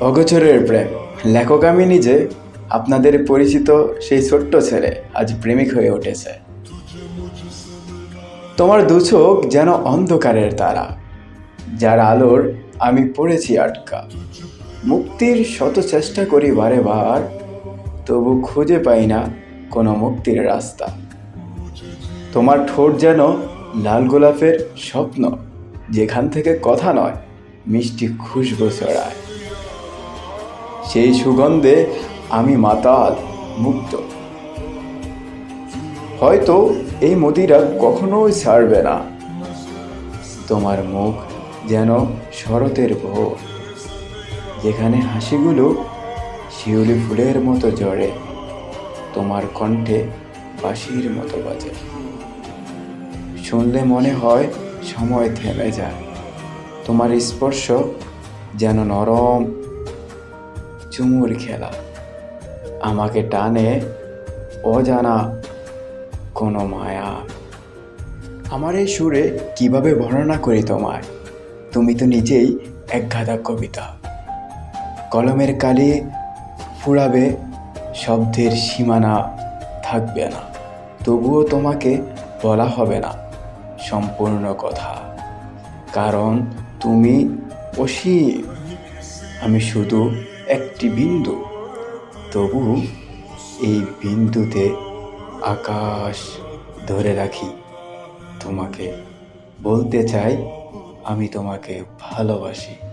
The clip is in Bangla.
অগোচরের প্রেম। লেখক আমি নিজে, আপনাদের পরিচিত সেই ছোট্ট ছেলে আজ প্রেমিক হয়ে উঠেছে। তোমার দু চোখ যেন অন্ধকারের তারা। যার আলোর আমি পড়েছি আটকা। মুক্তির শত চেষ্টা করি বারে বার, তবু খুঁজে পাই না কোনো মুক্তির রাস্তা। তোমার ঠোঁট যেন লাল গোলাপের স্বপ্ন, যেখান থেকে কথা নয়। মিষ্টি খুশবু ছড়ায়। সেই সুগন্ধে আমি মাতাল, মুক্ত। হয়তো এই মদিরা কখনোই ছাড়বে না। তোমার মুখ যেন শরতের ভোর, যেখানে হাসিগুলো শিউলি ফুলের মতো জড়ে তোমার কণ্ঠে বাঁশির মতো বাজে। শুনলে মনে হয় সময় থেমে যায়। তোমার স্পর্শ যেন নরম চুমুর খেলা। আমাকে টানে অজানা কোনো মায়া। আমার এই সুরে কীভাবে বর্ণনা করি তোমায়? তুমি তো নিজেই এক গাদা কবিতা। কলমের কালি ফুরাবে, শব্দের সীমানা থাকবে না। তবুও তোমাকে বলা হবে না, সম্পূর্ণ কথা। কারণ তুমি অসীম আমি শুধু একটি বিন্দু। তবু এই বিন্দুতে আকাশ ধরে রাখি। তোমাকে বলতে চাই, আমি তোমাকে ভালোবাসি।